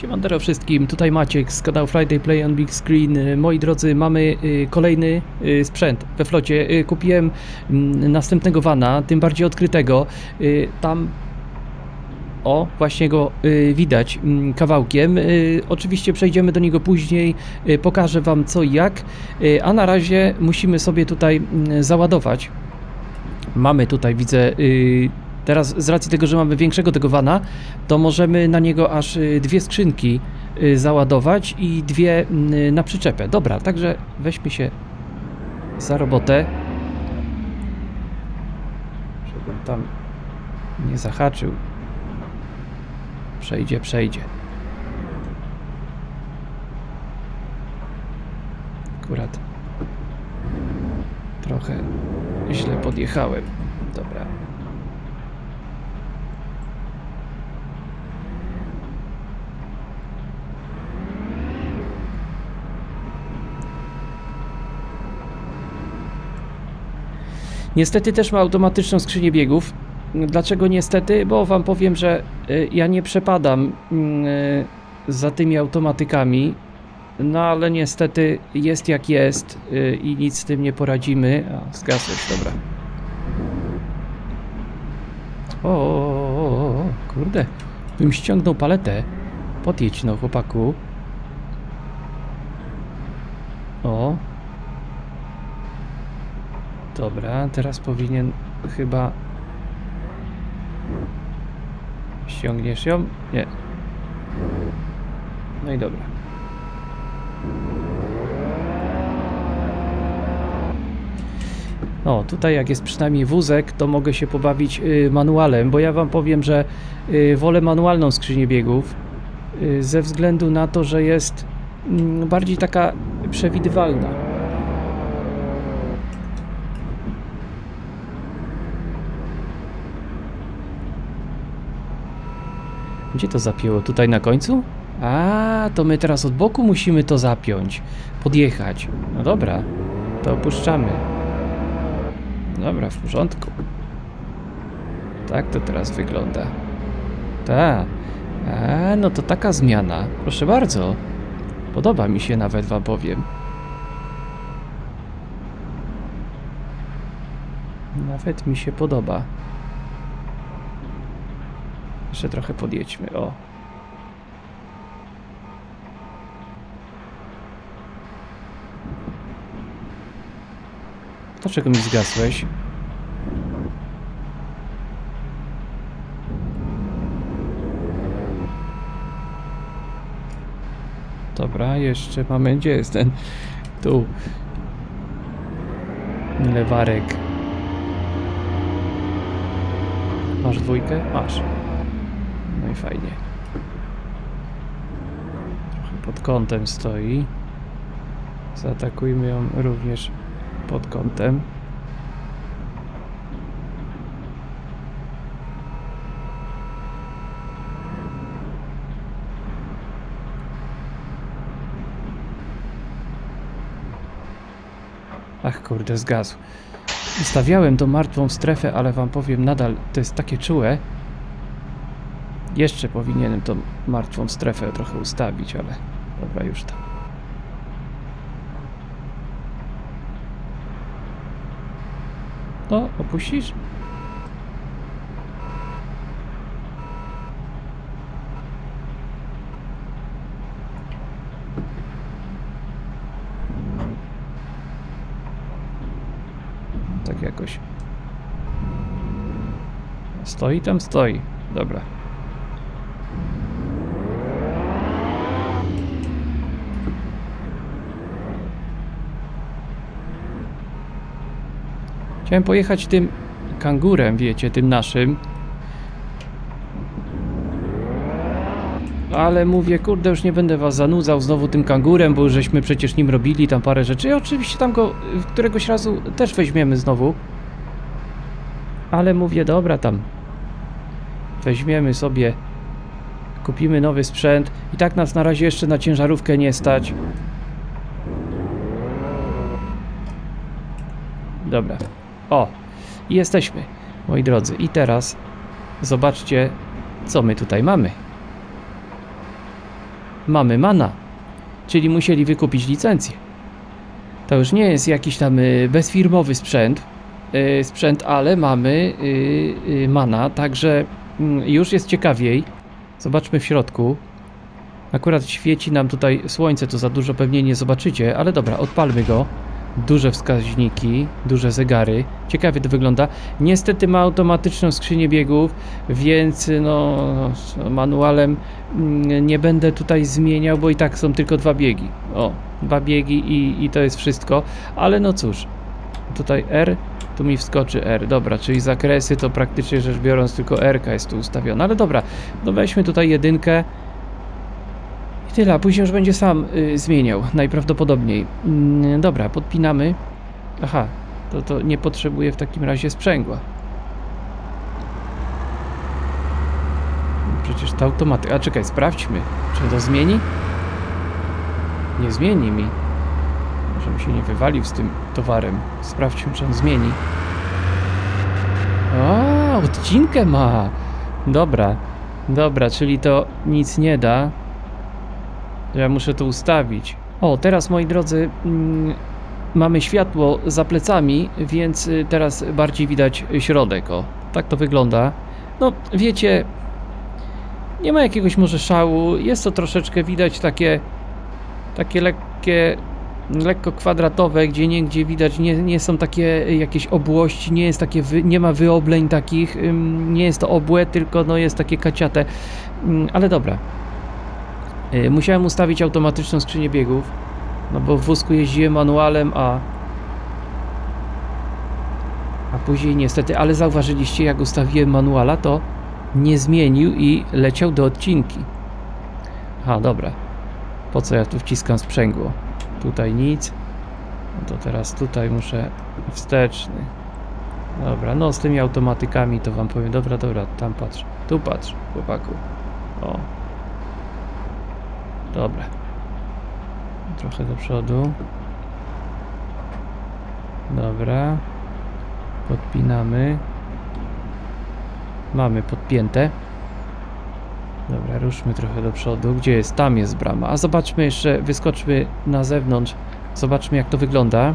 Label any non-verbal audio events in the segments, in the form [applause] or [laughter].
Siemandero wszystkim, tutaj Maciek z kanału Friday Play on Big Screen. Moi drodzy, mamy y, kolejny y, sprzęt we flocie. Y, Kupiłem mm, następnego vana, tym bardziej odkrytego. Tam o, właśnie go widać mm, kawałkiem. Oczywiście przejdziemy do niego później, pokażę Wam co i jak, a na razie musimy sobie tutaj mm, załadować. Mamy tutaj, widzę, teraz z racji tego, że mamy większego tego vana, to możemy na niego aż y, dwie skrzynki y, załadować i dwie y, na przyczepę. Dobra, także weźmy się za robotę. Żebym tam nie zahaczył. Przejdzie, przejdzie. Akurat trochę źle podjechałem. Dobra. Niestety też ma automatyczną skrzynię biegów. Dlaczego niestety? Bo wam powiem, że y, ja nie przepadam y, za tymi automatykami. No ale niestety jest jak jest y, i nic z tym nie poradzimy. A, zgasłeś, dobra. O, o, o, o, kurde. Bym ściągnął paletę. Podjedź no, chłopaku. O. Dobra, teraz powinien chyba... Ściągniesz ją? Nie. No i dobra. O, tutaj jak jest przynajmniej wózek, to mogę się pobawić y, manualem, bo ja wam powiem, że y, wolę manualną skrzynię biegów y, ze względu na to, że jest mm, bardziej taka przewidywalna. Gdzie to zapięło? Tutaj na końcu? A, to my teraz od boku musimy to zapiąć. Podjechać. No dobra, to opuszczamy. Dobra, w porządku. Tak to teraz wygląda. Tak. A, no to taka zmiana. Proszę bardzo. Podoba mi się nawet, wam powiem. Nawet mi się podoba. Jeszcze trochę podjedźmy, o. Dlaczego mi zgasłeś? Dobra, jeszcze mamy. Gdzie jest ten? Tu. Lewarek. Masz dwójkę? Masz. Fajnie. Trochę pod kątem stoi. Zaatakujmy ją również pod kątem. Ach kurde, zgasł. Ustawiałem tą martwą strefę, ale wam powiem, nadal to jest takie czułe. Jeszcze powinienem tą martwą strefę trochę ustawić, ale dobra, już tam. No, opuścisz? Tak jakoś. Stoi tam, stoi. Dobra. Chciałem pojechać tym kangurem, wiecie, tym naszym. Ale mówię, kurde, już nie będę was zanudzał znowu tym kangurem, bo już żeśmy przecież nim robili tam parę rzeczy. I oczywiście tam go któregoś razu też weźmiemy znowu. Ale mówię, dobra, tam weźmiemy sobie, kupimy nowy sprzęt. I tak nas na razie jeszcze na ciężarówkę nie stać. Dobra. O, jesteśmy, moi drodzy. I teraz zobaczcie, co my tutaj mamy. mamy mana, czyli musieli wykupić licencję. To już nie jest jakiś tam y, bezfirmowy sprzęt, y, sprzęt, ale mamy y, mana, także mm, już jest ciekawiej. Zobaczmy w środku. Akurat świeci nam tutaj słońce, to za dużo pewnie nie zobaczycie, ale dobra, odpalmy go. Duże wskaźniki, duże zegary. Ciekawie to wygląda. Niestety ma automatyczną skrzynię biegów, więc no manualem mm, nie będę tutaj zmieniał, bo i tak są tylko dwa biegi. O, dwa biegi i, i to jest wszystko. Ale no cóż, tutaj R, tu mi wskoczy R. Dobra, czyli zakresy to praktycznie rzecz biorąc tylko R jest tu ustawiona. Ale dobra, no weźmy tutaj jedynkę. I tyle, a później już będzie sam y, zmieniał, najprawdopodobniej. Mm, dobra, podpinamy. Aha, to, to nie potrzebuje w takim razie sprzęgła. Przecież to automaty. A czekaj, sprawdźmy, czy to zmieni? Nie zmieni mi. Żebym się nie wywalił z tym towarem. Sprawdźmy, czy on zmieni. O, odcinkę ma. Dobra, dobra, czyli to nic nie da. Ja muszę to ustawić. O, teraz moi drodzy, mm, mamy światło za plecami, więc y, teraz bardziej widać środek. O, tak to wygląda. No, wiecie, nie ma jakiegoś może szału. Jest to troszeczkę widać takie, takie lekkie, lekko kwadratowe, gdzie niegdzie widać, nie, nie są takie jakieś obłości, nie jest takie, wy, nie ma wyobleń takich, nie jest to obłe, tylko no jest takie kaciate. Ale dobra. Y, Musiałem ustawić automatyczną skrzynię biegów, no bo w wózku jeździłem manualem, a a później niestety, ale zauważyliście jak ustawiłem manuala, to nie zmienił i leciał do odcinki. Aha, dobra. Po co ja tu wciskam sprzęgło? Tutaj nic. No to teraz tutaj muszę wsteczny. Dobra, no z tymi automatykami to wam powiem. Dobra, dobra, tam patrz. Tu patrz, chłopaku. O, Dobra. Trochę do przodu. Dobra. Podpinamy. Mamy podpięte. Dobra, ruszmy trochę do przodu. Gdzie jest? Tam jest brama. A zobaczmy jeszcze, wyskoczmy na zewnątrz. Zobaczmy jak to wygląda.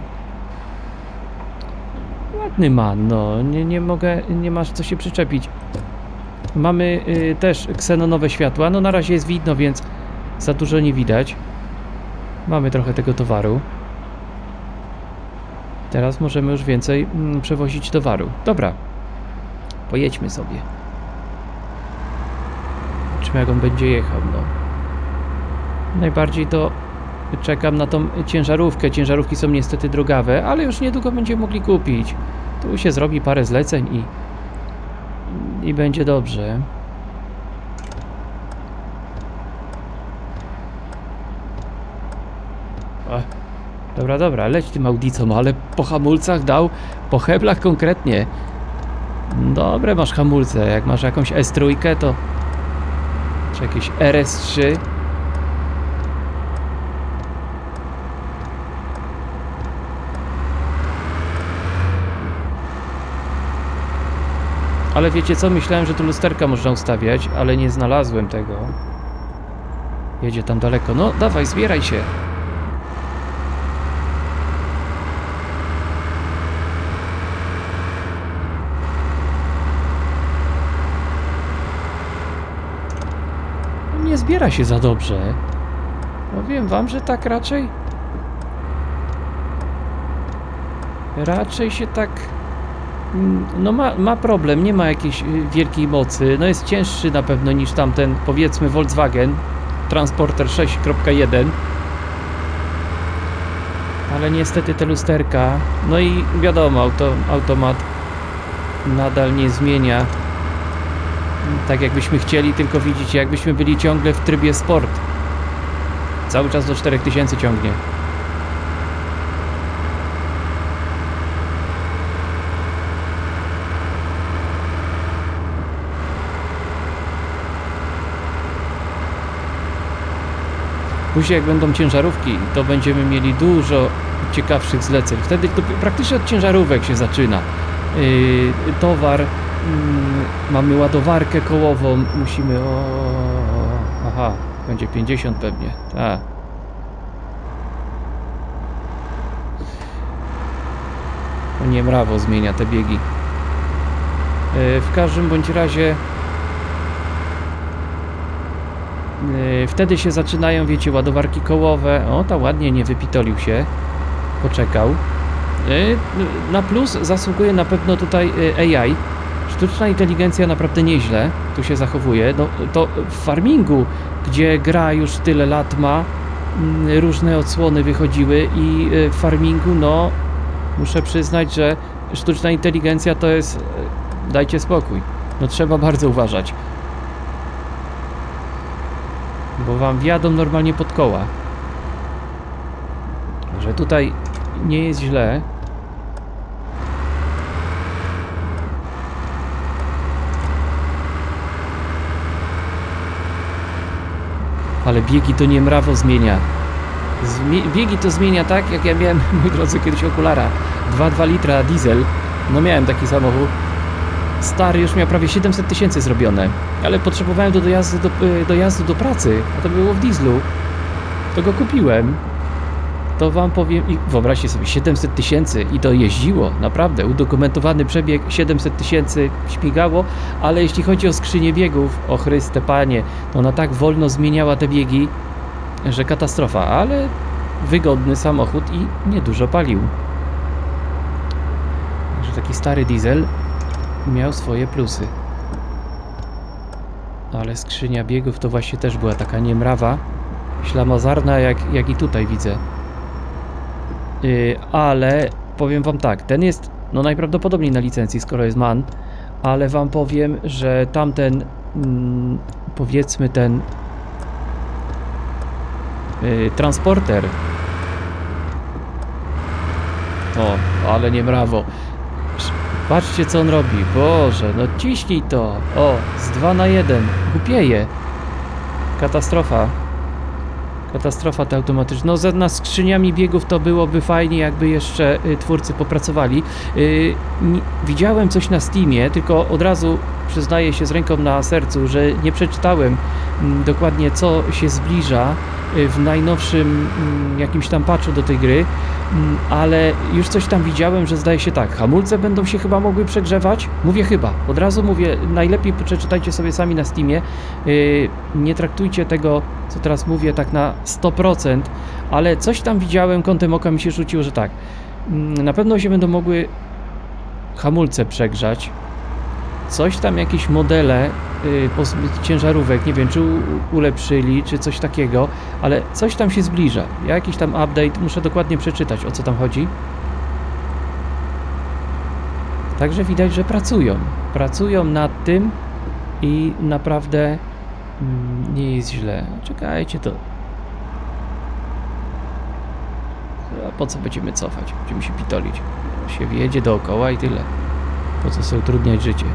Ładny man, no. Nie, nie mogę, nie masz co się przyczepić. Mamy y, też ksenonowe światła. No na razie jest widno, więc za dużo nie widać. Mamy trochę tego towaru. Teraz możemy już więcej mm, przewozić towaru. Dobra. Pojedźmy sobie. Zobaczymy jak on będzie jechał, no. Najbardziej to czekam na tą ciężarówkę. Ciężarówki są niestety drogawe, ale już niedługo będziemy mogli kupić. Tu się zrobi parę zleceń i i będzie dobrze. Dobra, dobra, leć tym audicą, ale po hamulcach dał, po heblach konkretnie. Dobre masz hamulce, jak masz jakąś S3, to... Czy jakieś RS3. Ale wiecie co, myślałem, że tu lusterka można ustawiać, ale nie znalazłem tego. Jedzie tam daleko. No, dawaj, zbieraj się. nie zbiera się za dobrze. Powiem wam, że tak raczej. Raczej się tak. mm, No ma, ma problem, nie ma jakiejś y, wielkiej mocy. No jest cięższy na pewno niż tamten, powiedzmy, Volkswagen Transporter 6.1. Ale niestety te lusterka. No i wiadomo, auto, automat nadal nie zmienia tak jakbyśmy chcieli, tylko widzicie, jakbyśmy byli ciągle w trybie sport. Cały czas do 4000 ciągnie. Później jak będą ciężarówki, to będziemy mieli dużo ciekawszych zleceń. Wtedy to praktycznie od ciężarówek się zaczyna. Yy, towar, mamy ładowarkę kołową, musimy o... Aha, Będzie 50 pewnie. Tak. Nie mrawo zmienia te biegi. Yy, W każdym bądź razie yy, wtedy się zaczynają, wiecie, ładowarki kołowe. O, ta ładnie nie wypitolił się. Poczekał. Yy, Na plus zasługuje na pewno tutaj AI. Sztuczna inteligencja naprawdę nieźle tu się zachowuje. No, to w farmingu, gdzie gra już tyle lat ma, mm, różne odsłony wychodziły i y, w farmingu, no, muszę przyznać, że sztuczna inteligencja to jest. y, Dajcie spokój. No trzeba bardzo uważać. Bo wam wjadą normalnie pod koła. Że tutaj nie jest źle. Ale biegi to nie mrawo zmienia. Zmie biegi to zmienia tak, jak ja miałem, [laughs] moi drodzy, kiedyś okulara. 2,2 litra diesel. No miałem taki samochód. Stary już miał prawie 700 tysięcy zrobione. Ale potrzebowałem do dojazdu do, y, dojazdu do pracy. A to było w dieslu. To go kupiłem. To wam powiem i wyobraźcie sobie 700 tysięcy i to jeździło, naprawdę, udokumentowany przebieg 700 tysięcy śmigało, ale jeśli chodzi o skrzynię biegów, o Chryste Panie, to ona tak wolno zmieniała te biegi, że katastrofa, ale wygodny samochód i niedużo palił. Także taki stary diesel miał swoje plusy. Ale skrzynia biegów to właśnie też była taka niemrawa, ślamazarna jak, jak i tutaj widzę. Yy, ale powiem wam tak, ten jest no najprawdopodobniej na licencji, skoro jest MAN, ale wam powiem, że tamten mm, powiedzmy ten yy, transporter. O, ale nie mrawo patrzcie co on robi, Boże, no ciśnij to. O, z 2 na 1 głupieje. Katastrofa Katastrofa te automatyczne. No, za- nad skrzyniami biegów to byłoby fajnie, jakby jeszcze y, twórcy popracowali. Y, ni- widziałem coś na Steamie, tylko od razu przyznaję się z ręką na sercu, że nie przeczytałem mm, dokładnie co się zbliża y, w najnowszym mm, jakimś tam patchu do tej gry, mm, ale już coś tam widziałem, że zdaje się tak, hamulce będą się chyba mogły przegrzewać. Mówię chyba, od razu mówię, najlepiej przeczytajcie sobie sami na Steamie. Y, nie traktujcie tego, co teraz mówię, tak na 100%, ale coś tam widziałem, kątem oka mi się rzuciło, że tak. Na pewno się będą mogły hamulce przegrzać. Coś tam, jakieś modele y, ciężarówek, nie wiem, czy ulepszyli, czy coś takiego, ale coś tam się zbliża. Jakiś tam update, muszę dokładnie przeczytać, o co tam chodzi. Także widać, że pracują. Pracują nad tym i naprawdę mm, nie jest źle. Czekajcie, to. A po co będziemy cofać? Będziemy się pitolić. Się wjedzie dookoła i tyle. Po co sobie utrudniać życie?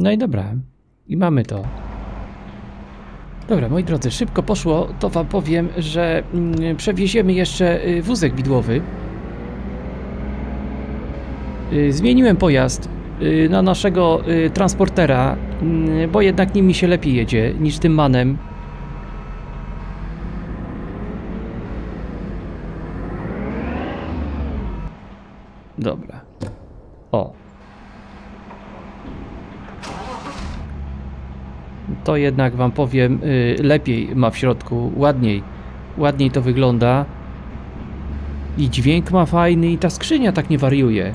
No i dobra. I mamy to. Dobra, moi drodzy, szybko poszło. To wam powiem, że mm, przewieziemy jeszcze y, wózek widłowy. Y, Zmieniłem pojazd y, na naszego transportera, y, bo jednak nim mi się lepiej jedzie niż tym manem. Dobra. O, to jednak wam powiem, y, lepiej ma w środku, ładniej, ładniej to wygląda. I dźwięk ma fajny i ta skrzynia tak nie wariuje.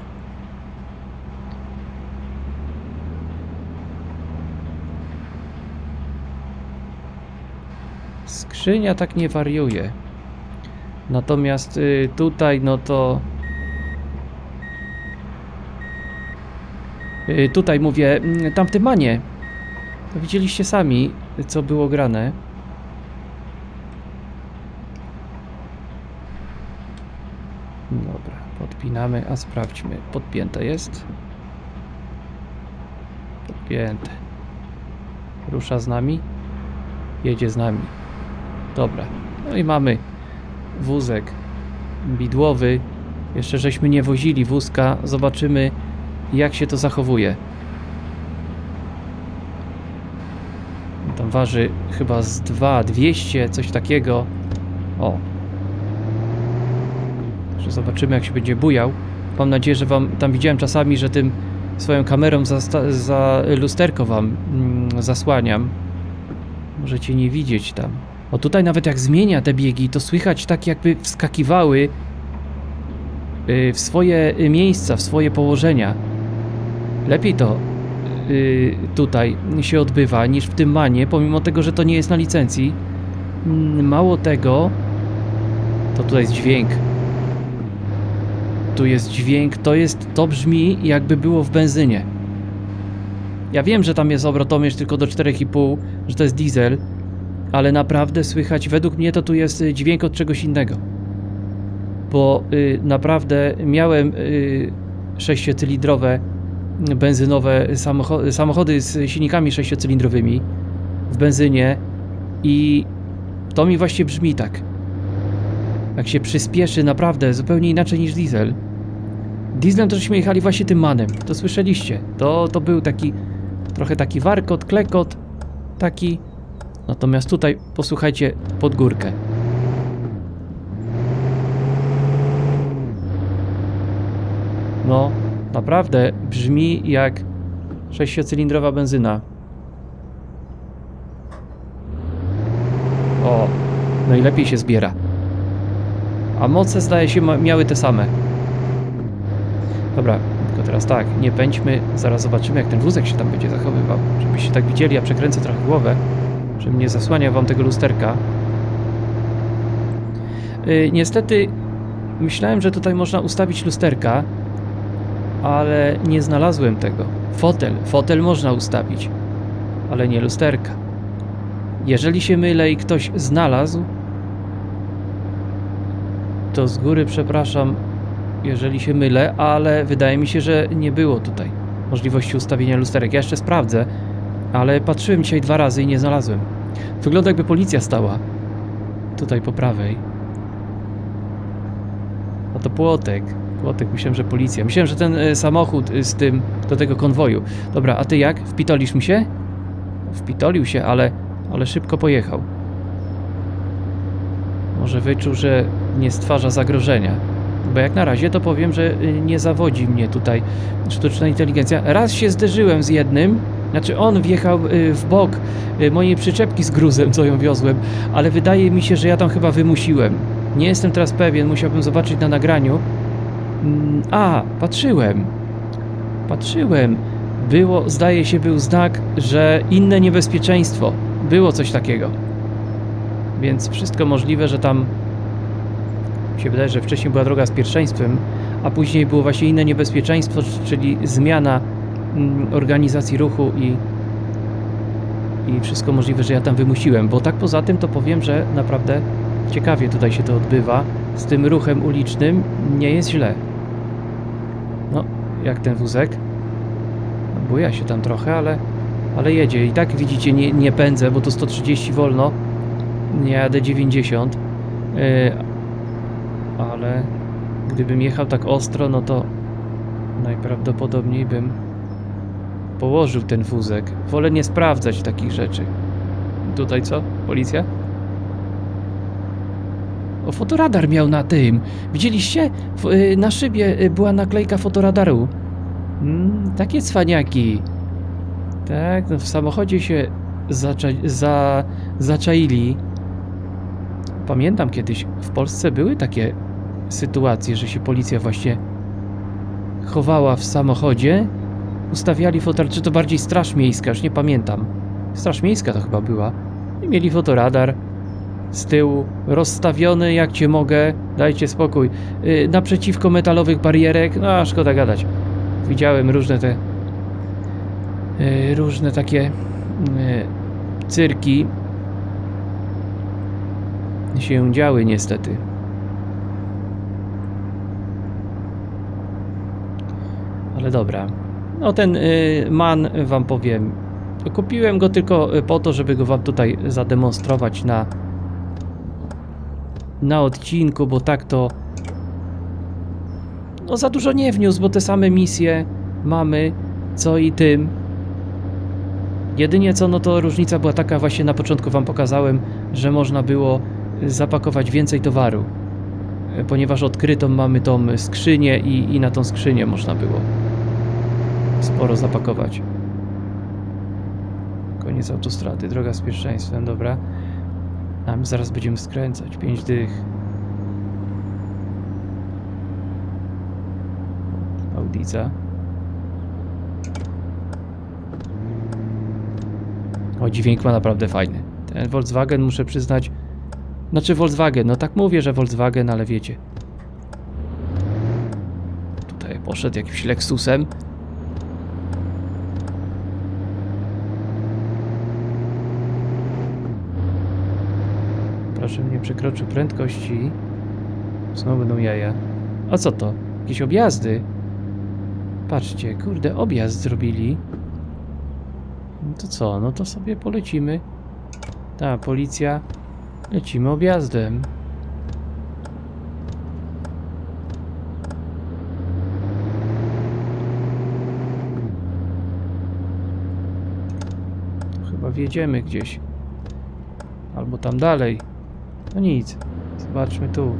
Skrzynia tak nie wariuje. Natomiast y, tutaj no to y, tutaj mówię, mm, tamte manie widzieliście sami, co było grane. Dobra. Wycinamy, a sprawdźmy. Podpięte jest. Podpięte. Rusza z nami. Jedzie z nami. Dobra. No i mamy wózek widłowy. Jeszcze żeśmy nie wozili wózka. Zobaczymy, jak się to zachowuje. Tam waży chyba z 2, 200, coś takiego. O. Że zobaczymy, jak się będzie bujał. Mam nadzieję, że wam tam widziałem czasami, że tym swoją kamerą za, za lusterko wam mm, zasłaniam. Możecie nie widzieć tam. O tutaj nawet jak zmienia te biegi, to słychać tak jakby wskakiwały y, w swoje miejsca, w swoje położenia. Lepiej to tutaj się odbywa niż w tym manie, pomimo tego, że to nie jest na licencji. Mm, Mało tego, to tutaj jest dźwięk. Tu jest dźwięk, to jest, to brzmi jakby było w benzynie. Ja wiem, że tam jest obrotomierz tylko do 4,5, że to jest diesel, ale naprawdę słychać, według mnie to tu jest y, dźwięk od czegoś innego. Bo y, naprawdę miałem y, sześciocylindrowe benzynowe samocho- samochody z silnikami sześciocylindrowymi w benzynie i to mi właśnie brzmi tak. Jak się przyspieszy naprawdę zupełnie inaczej niż diesel. Dieslem to żeśmy jechali właśnie tym manem, to słyszeliście. To, to był taki trochę taki warkot, klekot, taki. Natomiast tutaj posłuchajcie pod górkę. No, naprawdę brzmi jak sześciocylindrowa benzyna. O, no i lepiej się zbiera. A moce zdaje się miały te same. Dobra, tylko teraz tak, nie pędźmy, zaraz zobaczymy jak ten wózek się tam będzie zachowywał. Żebyście tak widzieli, ja przekręcę trochę głowę, żebym nie zasłaniał wam tego lusterka. Yy, niestety myślałem, że tutaj można ustawić lusterka, ale nie znalazłem tego. Fotel, fotel można ustawić, ale nie lusterka. Jeżeli się mylę i ktoś znalazł, to z góry przepraszam, jeżeli się mylę, ale wydaje mi się, że nie było tutaj możliwości ustawienia lusterek. Ja jeszcze sprawdzę, ale patrzyłem dzisiaj dwa razy i nie znalazłem. Wygląda jakby policja stała. Tutaj po prawej. A to płotek. Płotek, myślałem, że policja. Myślałem, że ten y, samochód y, z tym, do tego konwoju. Dobra, a ty jak? Wpitolisz mi się? Wpitolił się, ale, ale szybko pojechał. Może wyczuł, że nie stwarza zagrożenia. Bo jak na razie to powiem, że y, nie zawodzi mnie tutaj sztuczna inteligencja. Raz się zderzyłem z jednym, znaczy on wjechał w bok mojej przyczepki z gruzem, co ją wiozłem, ale wydaje mi się, że ja tam chyba wymusiłem. Nie jestem teraz pewien, musiałbym zobaczyć na nagraniu. Mm, A, patrzyłem. Patrzyłem. Było, zdaje się, był znak, że inne niebezpieczeństwo. Było coś takiego. Więc wszystko możliwe, że tam się wydaje, że wcześniej była droga z pierwszeństwem, a później było właśnie inne niebezpieczeństwo, czyli zmiana mm, organizacji ruchu i, i wszystko możliwe, że ja tam wymusiłem, bo tak poza tym to powiem, że naprawdę ciekawie tutaj się to odbywa. Z tym ruchem ulicznym nie jest źle. No, jak ten wózek. Buja się tam trochę, ale, ale jedzie. I tak widzicie, nie, nie pędzę, bo to 130 wolno. Nie jadę 90. Yy, ale gdybym jechał tak ostro, no to najprawdopodobniej bym położył ten wózek. Wolę nie sprawdzać takich rzeczy. Tutaj co? Policja? O, fotoradar miał na tym. Widzieliście? Y, na szybie y, była naklejka fotoradaru. Mm, takie cwaniaki. Tak, no w samochodzie się zacza za zaczaili. Pamiętam kiedyś w Polsce były takie sytuacje, że się policja właśnie chowała w samochodzie, ustawiali fotel, czy to bardziej Straż Miejska, już nie pamiętam. Straż Miejska to chyba była. I mieli fotoradar z tyłu, rozstawiony jak cię mogę, dajcie spokój. Yy, naprzeciwko metalowych barierek, no a szkoda gadać. Widziałem różne te yy, różne takie yy, cyrki się działy niestety. Ale dobra. No ten y, man, wam powiem, kupiłem go tylko y, po to, żeby go wam tutaj zademonstrować na na odcinku, bo tak to no za dużo nie wniósł, bo te same misje mamy, co i tym. Jedynie co, no to różnica była taka, właśnie na początku wam pokazałem, że można było zapakować więcej towaru. Ponieważ odkrytą mamy tą skrzynię i, i na tą skrzynię można było sporo zapakować. Koniec autostrady, droga z pierwszeństwem, dobra. Zaraz będziemy skręcać, 5 dych. Audica. O, dźwięk ma naprawdę fajny. Ten Volkswagen, muszę przyznać... Znaczy Volkswagen, no tak mówię, że Volkswagen, ale wiecie. Tutaj poszedł jakimś Lexusem. Proszę nie przekroczył prędkości. Znowu będą jaja. A co to? Jakieś objazdy? Patrzcie, kurde, objazd zrobili. No to co? No to sobie polecimy. Ta, policja. Lecimy objazdem. Chyba wjedziemy gdzieś. Albo tam dalej. No nic. Zobaczmy tu.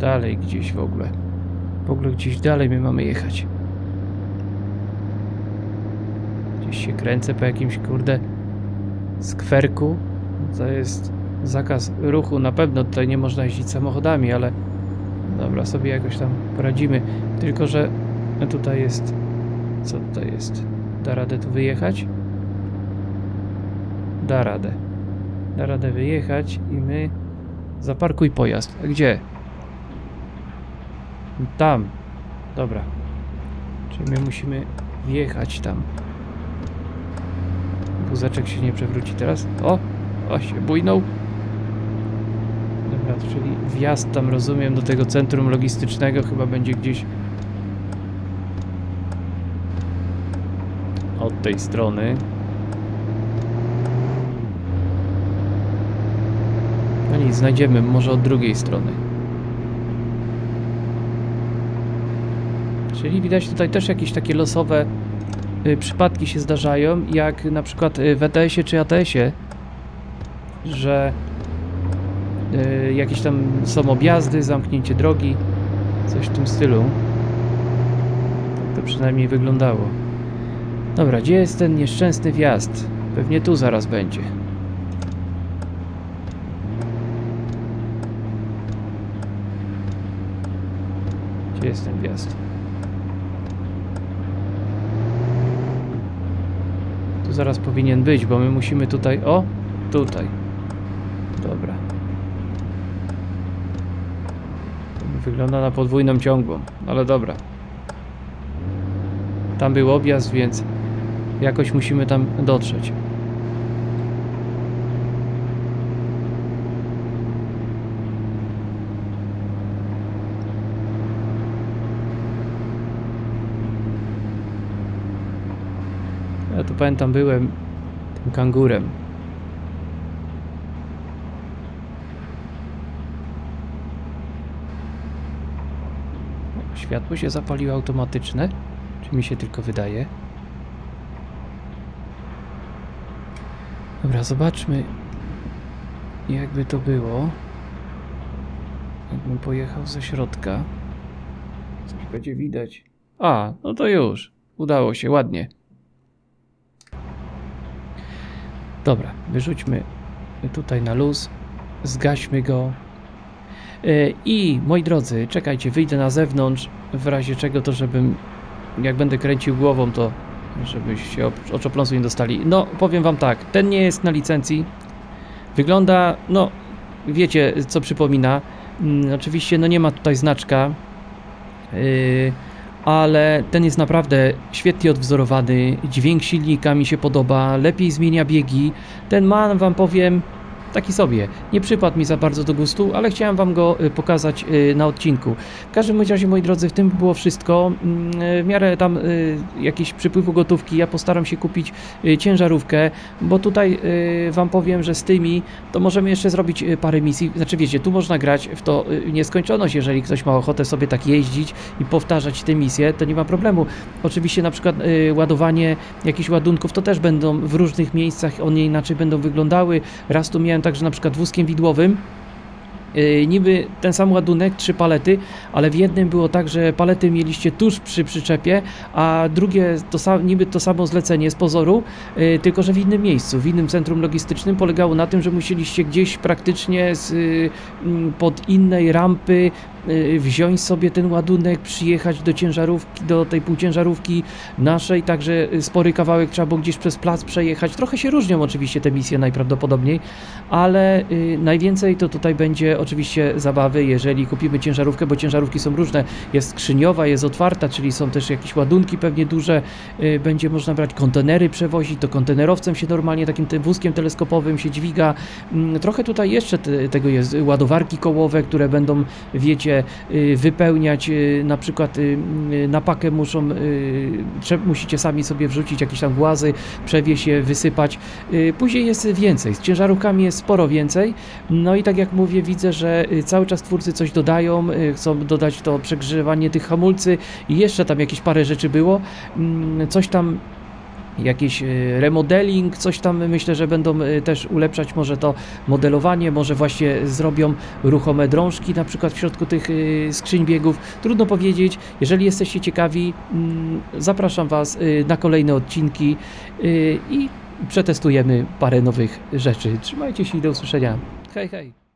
Dalej gdzieś w ogóle. W ogóle gdzieś dalej my mamy jechać. Gdzieś się kręcę po jakimś kurde skwerku. To jest zakaz ruchu. Na pewno tutaj nie można jeździć samochodami, ale dobra, sobie jakoś tam poradzimy. Tylko, że tutaj jest. Co tutaj jest? Da radę tu wyjechać? Da radę. Da radę wyjechać i my. Zaparkuj pojazd. A Gdzie? Tam. Dobra. Czyli my musimy wjechać tam. Wózeczek się nie przewróci teraz. O! O, się bujnął. Dobra, czyli wjazd tam, rozumiem, do tego centrum logistycznego chyba będzie gdzieś od tej strony. No nic, znajdziemy może od drugiej strony. Czyli widać tutaj też jakieś takie losowe y, przypadki się zdarzają, jak na przykład y, w ETS-ie czy ATS-ie, że y, jakieś tam są objazdy, zamknięcie drogi, coś w tym stylu. To przynajmniej wyglądało. Dobra, gdzie jest ten nieszczęsny wjazd? Pewnie tu zaraz będzie. Gdzie jest ten wjazd? Tu zaraz powinien być, bo my musimy tutaj... O! Tutaj. Dobra. Wygląda na podwójną ciągłą, ale dobra. Tam był objazd, więc jakoś musimy tam dotrzeć. Ja tu pamiętam byłem tym kangurem. Światło się zapaliło automatyczne? Czy mi się tylko wydaje? Dobra, zobaczmy jakby to było. Jakbym pojechał ze środka. Coś będzie widać. A, no to już. Udało się, ładnie. Dobra, wyrzućmy tutaj na luz. Zgaśmy go. Yy, I moi drodzy, czekajcie, wyjdę na zewnątrz. W razie czego to, żebym jak będę kręcił głową, to żebyś się o- oczopląsu nie dostali. No, powiem wam tak, ten nie jest na licencji. Wygląda, no, wiecie co przypomina. Mm, oczywiście, no nie ma tutaj znaczka, yy, ale ten jest naprawdę świetnie odwzorowany. Dźwięk silnika mi się podoba, lepiej zmienia biegi. Ten man, wam powiem, taki sobie. Nie przypadł mi za bardzo do gustu, ale chciałem Wam go y, pokazać y, na odcinku. W każdym razie, moi drodzy, w tym było wszystko. Mm, y, W miarę tam jakiś przypływu gotówki, ja postaram się kupić ciężarówkę, bo tutaj Wam powiem, że z tymi to możemy jeszcze zrobić parę misji. Znaczy wiecie, tu można grać w to nieskończoność, jeżeli ktoś ma ochotę sobie tak jeździć i powtarzać te misje, to nie ma problemu. Oczywiście na przykład ładowanie jakichś ładunków to też będą w różnych miejscach, one inaczej będą wyglądały. Raz tu miałem także na przykład wózkiem widłowym, Yy, niby ten sam ładunek, trzy palety, ale w jednym było tak, że palety mieliście tuż przy przyczepie, a drugie to sam, niby to samo zlecenie z pozoru, yy, tylko że w innym miejscu, w innym centrum logistycznym polegało na tym, że musieliście gdzieś praktycznie z, mm, pod innej rampy wziąć sobie ten ładunek, przyjechać do ciężarówki, do tej półciężarówki naszej, także yy, spory kawałek trzeba było gdzieś przez plac przejechać. Trochę się różnią oczywiście te misje najprawdopodobniej, ale y, najwięcej to tutaj będzie oczywiście zabawy, jeżeli kupimy ciężarówkę, bo ciężarówki są różne. Jest skrzyniowa, jest otwarta, czyli są też jakieś ładunki pewnie duże. Y, będzie można brać kontenery przewozić, to kontenerowcem się normalnie takim tym wózkiem teleskopowym się dźwiga. Mm, Trochę tutaj jeszcze te, tego jest. Ładowarki kołowe, które będą, wiecie, y, wypełniać y, na przykład y, na pakę muszą, musicie sami sobie wrzucić jakieś tam głazy, przewieźć je, wysypać. Później jest więcej. Z ciężarówkami jest sporo więcej. No i tak jak mówię, widzę, że cały czas twórcy coś dodają, chcą dodać to przegrzewanie tych hamulcy i jeszcze tam jakieś parę rzeczy było. Mm, Coś tam jakiś y, remodeling, coś tam myślę, że będą y, też ulepszać może to modelowanie, może właśnie zrobią ruchome drążki na przykład w środku tych y, skrzyń biegów. Trudno powiedzieć. Jeżeli jesteście ciekawi, mm, zapraszam Was na kolejne odcinki i przetestujemy parę nowych rzeczy. Trzymajcie się i do usłyszenia. Hej, hej.